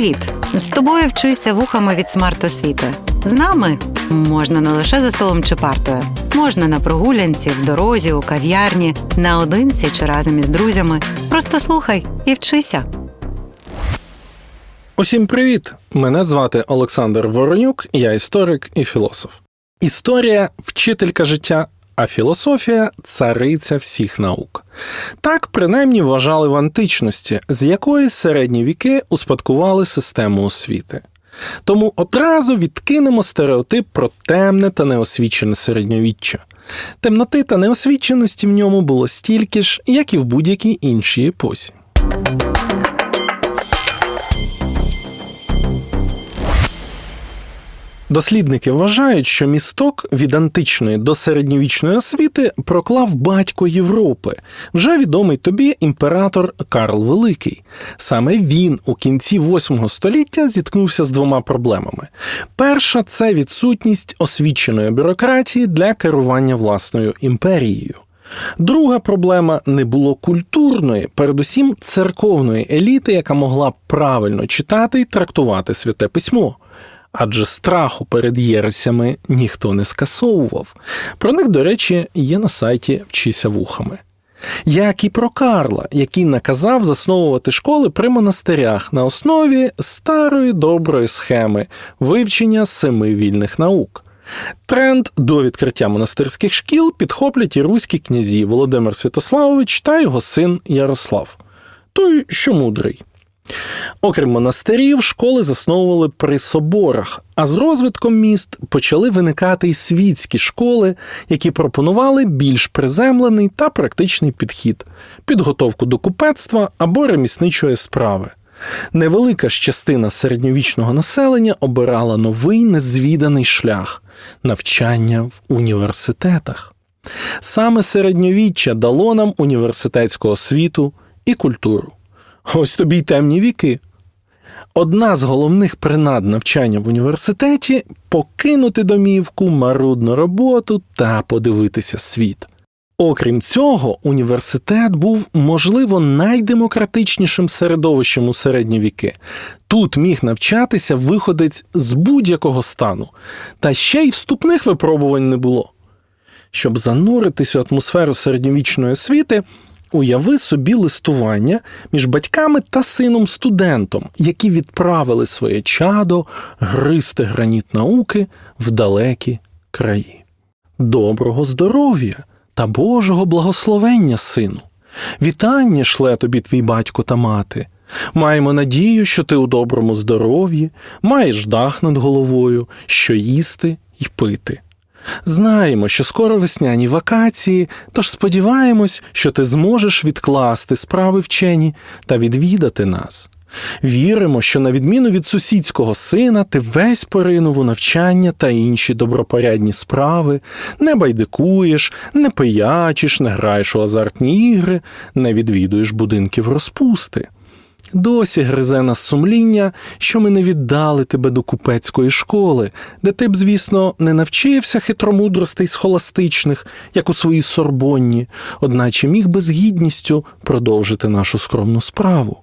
Привіт! З тобою вчуся вухами від смарт-освіти. З нами можна не лише за столом чи партою, можна на прогулянці, в дорозі, у кав'ярні, наодинці чи разом із друзями. Просто слухай і вчися. Усім привіт! Мене звати Олександр Воронюк, я історик і філософ. Історія вчителька життя, а філософія цариця всіх наук. Так принаймні вважали в античності, з якої середні віки успадкували систему освіти. Тому одразу відкинемо стереотип про темне та неосвічене середньовіччя. Темноти та неосвіченості в ньому було стільки ж, як і в будь-якій іншій епосі. Дослідники вважають, що місток від античної до середньовічної освіти проклав батько Європи, вже відомий тобі імператор Карл Великий. Саме він у кінці VIII століття зіткнувся з двома проблемами: перша це відсутність освіченої бюрократії для керування власною імперією. Друга проблема не було культурної, передусім церковної еліти, яка могла правильно читати і трактувати святе письмо адже страху перед єресями ніхто не скасовував. Про них, до речі, є на сайті Вчися вухами. Як і про Карла, який наказав засновувати школи при монастирях на основі старої доброї схеми вивчення семи вільних наук. Тренд до відкриття монастирських шкіл підхоплять і руські князі Володимир Святославович та його син Ярослав, той, що мудрий. Окрім монастирів, школи засновували при соборах, а з розвитком міст почали виникати й світські школи, які пропонували більш приземлений та практичний підхід, підготовку до купецтва або ремісничої справи. Невелика ж частина середньовічного населення обирала новий незвіданий шлях навчання в університетах. Саме середньовіччя дало нам університетську освіту і культуру. Ось тобі й темні віки. Одна з головних принад навчання в університеті покинути домівку, марудну роботу та подивитися світ. Окрім цього, університет був, можливо, найдемократичнішим середовищем у середні віки. Тут міг навчатися виходець з будь-якого стану, та ще й вступних випробувань не було. Щоб зануритися у атмосферу середньовічної освіти, Уяви собі листування між батьками та сином студентом, які відправили своє чадо гристи граніт науки в далекі краї. Доброго здоров'я та Божого благословення, сину! Вітання шле тобі твій батько та мати. Маємо надію, що ти у доброму здоров'ї, маєш дах над головою, що їсти й пити. Знаємо, що скоро весняні вакації, тож сподіваємось, що ти зможеш відкласти справи вчені та відвідати нас. Віримо, що, на відміну від сусідського сина, ти весь поринув у навчання та інші добропорядні справи, не байдикуєш, не пиячиш, не граєш у азартні ігри, не відвідуєш будинків розпусти. Досі гризе нас сумління, що ми не віддали тебе до купецької школи, де ти б, звісно, не навчився хитромудростей схоластичних, як у своїй сорбонні, одначе міг би з гідністю продовжити нашу скромну справу.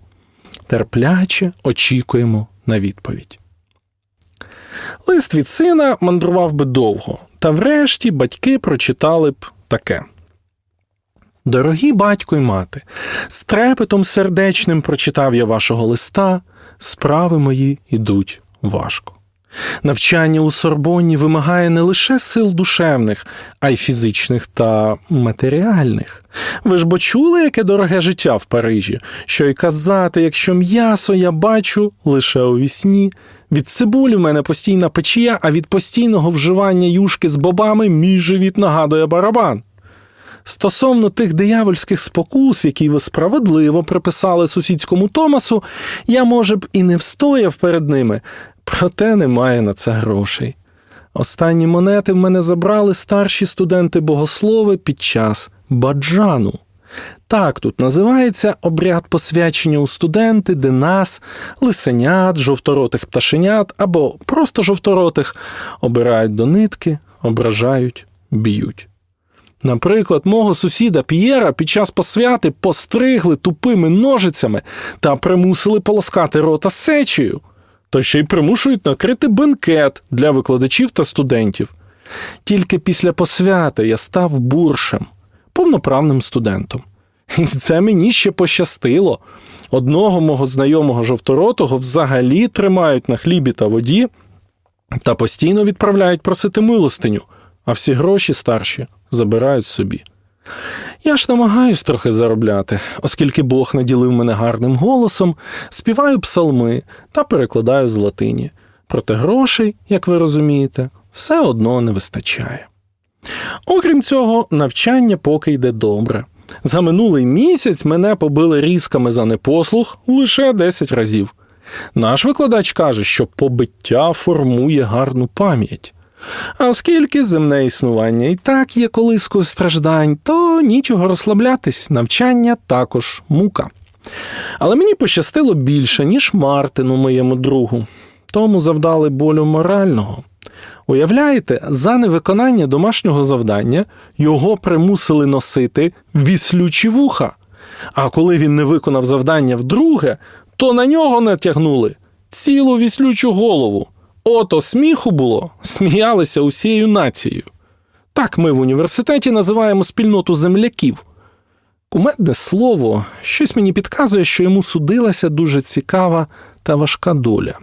Терпляче очікуємо на відповідь. Лист від сина мандрував би довго, та врешті батьки прочитали б таке. Дорогі батько й мати, з трепетом сердечним прочитав я вашого листа, справи мої йдуть важко. Навчання у Сорбонні вимагає не лише сил душевних, а й фізичних та матеріальних. Ви ж бо чули, яке дороге життя в Парижі, що й казати, якщо м'ясо я бачу лише у вісні. Від цибулі в мене постійна печія, а від постійного вживання юшки з бобами мій живіт нагадує барабан. Стосовно тих диявольських спокус, які ви справедливо приписали сусідському Томасу, я, може б, і не встояв перед ними, проте немає на це грошей. Останні монети в мене забрали старші студенти-богослови під час баджану. Так тут називається обряд посвячення у студенти, де нас, лисенят, жовторотих пташенят або просто жовторотих обирають до нитки, ображають, б'ють. Наприклад, мого сусіда П'єра під час посвяти постригли тупими ножицями та примусили полоскати рота сечею, то ще й примушують накрити бенкет для викладачів та студентів. Тільки після посвяти я став буршем, повноправним студентом. І це мені ще пощастило. Одного мого знайомого жовторотого взагалі тримають на хлібі та воді та постійно відправляють просити милостиню, а всі гроші старші забирають собі. Я ж намагаюсь трохи заробляти, оскільки Бог наділив мене гарним голосом, співаю псалми та перекладаю з латині. Проте грошей, як ви розумієте, все одно не вистачає. Окрім цього, навчання поки йде добре. За минулий місяць мене побили різками за непослух лише 10 разів. Наш викладач каже, що побиття формує гарну пам'ять. А оскільки земне існування і так є колискою страждань, то нічого розслаблятись, навчання також мука. Але мені пощастило більше, ніж Мартину, моєму другу, тому завдали болю морального. Уявляєте, за невиконання домашнього завдання його примусили носити віслючі вуха. А коли він не виконав завдання вдруге, то на нього натягнули цілу віслючу голову. Ото сміху було, сміялися усією нацією. Так ми в університеті називаємо спільноту земляків. Кумедне слово, щось мені підказує, що йому судилася дуже цікава та важка доля.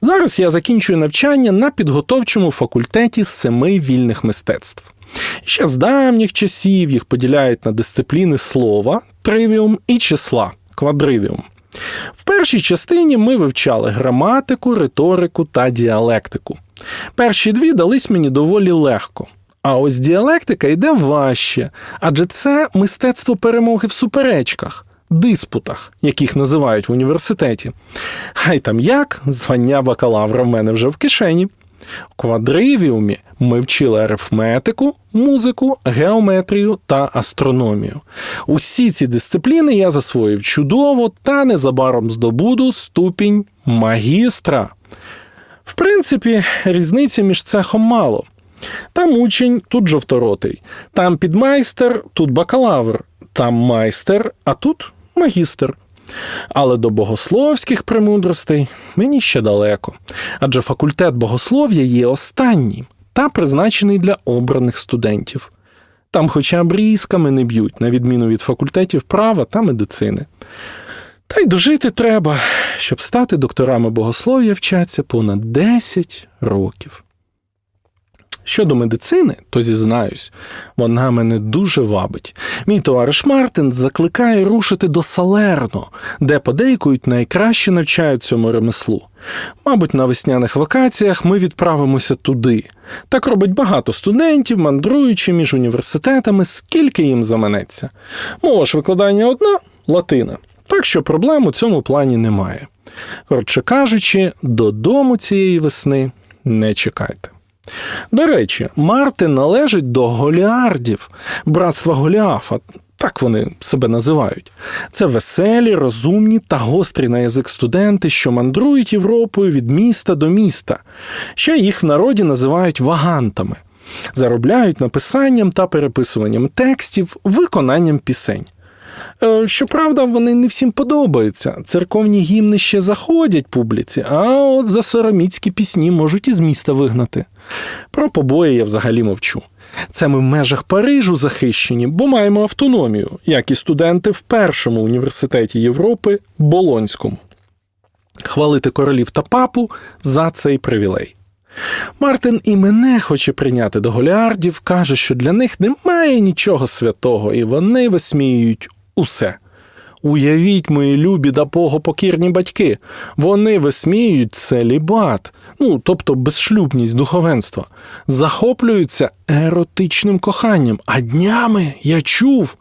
Зараз я закінчую навчання на підготовчому факультеті з семи вільних мистецтв. Ще з давніх часів їх поділяють на дисципліни слова тривіум і числа квадривіум. В першій частині ми вивчали граматику, риторику та діалектику. Перші дві дались мені доволі легко. А ось діалектика йде важче, адже це мистецтво перемоги в суперечках, диспутах, яких називають в університеті. Хай там як, звання бакалавра в мене вже в кишені. У квадривіумі ми вчили арифметику, музику, геометрію та астрономію. Усі ці дисципліни я засвоїв чудово та незабаром здобуду ступінь магістра. В принципі, різниці між цехом мало. Там учень, тут жовторотий, там підмайстер, тут бакалавр, там майстер, а тут магістр. Але до богословських премудростей мені ще далеко, адже факультет богослов'я є останнім та призначений для обраних студентів. Там хоча б різками не б'ють, на відміну від факультетів права та медицини. Та й дожити треба, щоб стати докторами богослов'я вчаться понад 10 років. Щодо медицини, то зізнаюсь, вона мене дуже вабить. Мій товариш Мартин закликає рушити до Салерно, де подейкують найкраще навчають цьому ремеслу. Мабуть, на весняних вакаціях ми відправимося туди. Так робить багато студентів, мандруючи між університетами, скільки їм заманеться. Мова ж викладання одна латина. Так що проблем у цьому плані немає. Коротше кажучи, додому цієї весни не чекайте. До речі, Мартин належить до голіардів, братства Голіафа, так вони себе називають. Це веселі, розумні та гострі на язик студенти, що мандрують Європою від міста до міста. Ще їх в народі називають вагантами, заробляють написанням та переписуванням текстів, виконанням пісень. Е, Щоправда, вони не всім подобаються. Церковні гімни ще заходять публіці, а от за сороміцькі пісні можуть із міста вигнати. Про побої я взагалі мовчу. Це ми в межах Парижу захищені, бо маємо автономію, як і студенти в першому університеті Європи Болонському. Хвалити королів та папу за цей привілей. Мартин і мене хоче прийняти до голіардів, каже, що для них немає нічого святого, і вони висміюють усе. Уявіть, мої любі да покірні батьки, вони висміюють целібат, ну тобто безшлюбність духовенства, захоплюються еротичним коханням. А днями я чув.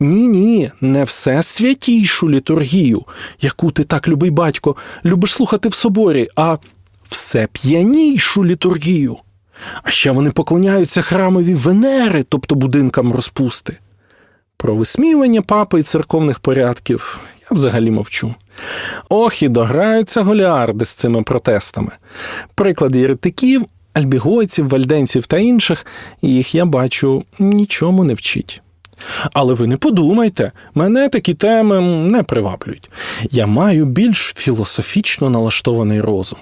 Ні, ні, не все святійшу літургію, яку ти так, любий батько, любиш слухати в соборі, а все п'янійшу літургію. А ще вони поклоняються храмові Венери, тобто будинкам розпусти. Про висміювання папи і церковних порядків я взагалі мовчу. Ох, і дограються голіарди з цими протестами. Приклад єретиків альбігойців, вальденців та інших, їх я бачу нічому не вчить. Але ви не подумайте, мене такі теми не приваблюють. Я маю більш філософічно налаштований розум.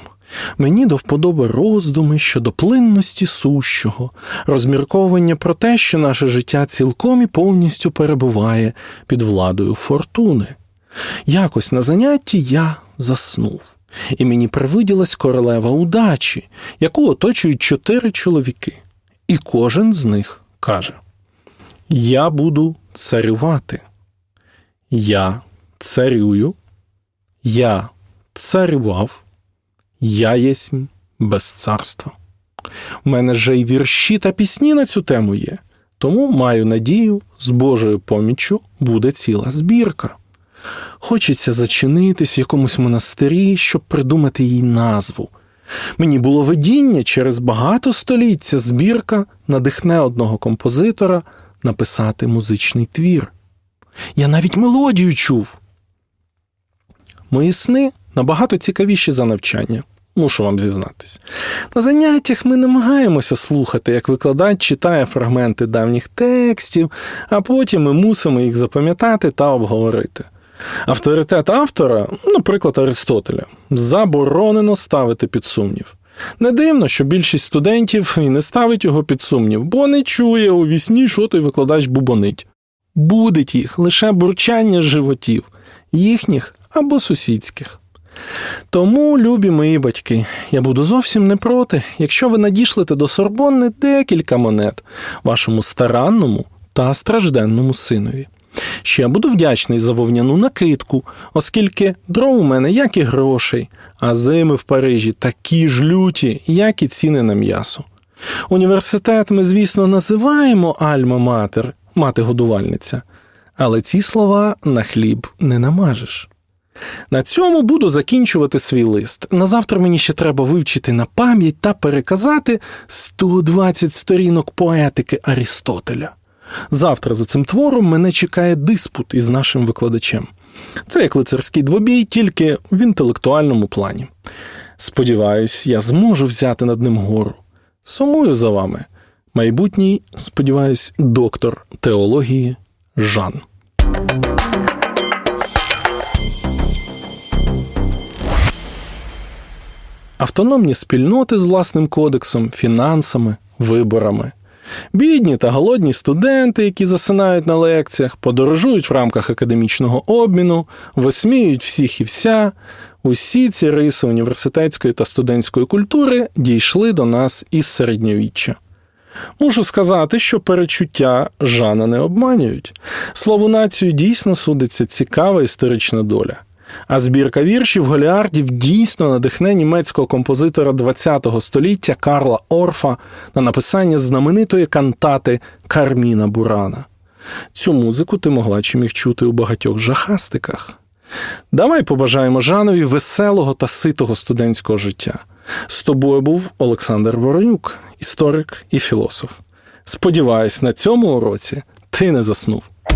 Мені до вподоби роздуми щодо плинності сущого, розмірковування про те, що наше життя цілком і повністю перебуває під владою фортуни. Якось на занятті я заснув, і мені привиділась королева удачі, яку оточують чотири чоловіки, і кожен з них каже: Я буду царювати. Я царюю, я царював, я єсмь без царства. У мене же й вірші та пісні на цю тему є, тому маю надію, з Божою поміччю буде ціла збірка. Хочеться зачинитись в якомусь монастирі, щоб придумати їй назву. Мені було видіння через багато століть ця збірка надихне одного композитора написати музичний твір. Я навіть мелодію чув. Мої сни набагато цікавіші за навчання, мушу вам зізнатись. На заняттях ми намагаємося слухати, як викладач читає фрагменти давніх текстів, а потім ми мусимо їх запам'ятати та обговорити. Авторитет автора, наприклад, Аристотеля, заборонено ставити під сумнів. Не дивно, що більшість студентів і не ставить його під сумнів, бо не чує у вісні, що той викладач бубонить. Будить їх лише бурчання животів, їхніх або сусідських. Тому, любі мої батьки, я буду зовсім не проти, якщо ви надішлете до Сорбонни декілька монет вашому старанному та стражденному синові. Ще буду вдячний за вовняну накидку, оскільки дров у мене як і грошей, а зими в Парижі такі ж люті, як і ціни на м'ясо. Університет ми, звісно, називаємо Альма-Матер, мати-годувальниця, але ці слова на хліб не намажеш. На цьому буду закінчувати свій лист. На завтра мені ще треба вивчити на пам'ять та переказати 120 сторінок поетики Арістотеля. Завтра за цим твором мене чекає диспут із нашим викладачем. Це як лицарський двобій, тільки в інтелектуальному плані. Сподіваюсь, я зможу взяти над ним гору. Сумую за вами. Майбутній, сподіваюсь, доктор теології Жан. Автономні спільноти з власним кодексом, фінансами, виборами. Бідні та голодні студенти, які засинають на лекціях, подорожують в рамках академічного обміну, висміюють всіх і вся. Усі ці риси університетської та студентської культури дійшли до нас із середньовіччя. Мушу сказати, що перечуття Жана не обманюють. Слову націю дійсно судиться цікава історична доля. А збірка віршів Голіардів дійсно надихне німецького композитора ХХ століття Карла Орфа на написання знаменитої кантати Карміна Бурана. Цю музику ти могла чи міг чути у багатьох жахастиках. Давай побажаємо Жанові веселого та ситого студентського життя. З тобою був Олександр Воронюк, історик і філософ. Сподіваюсь, на цьому уроці ти не заснув.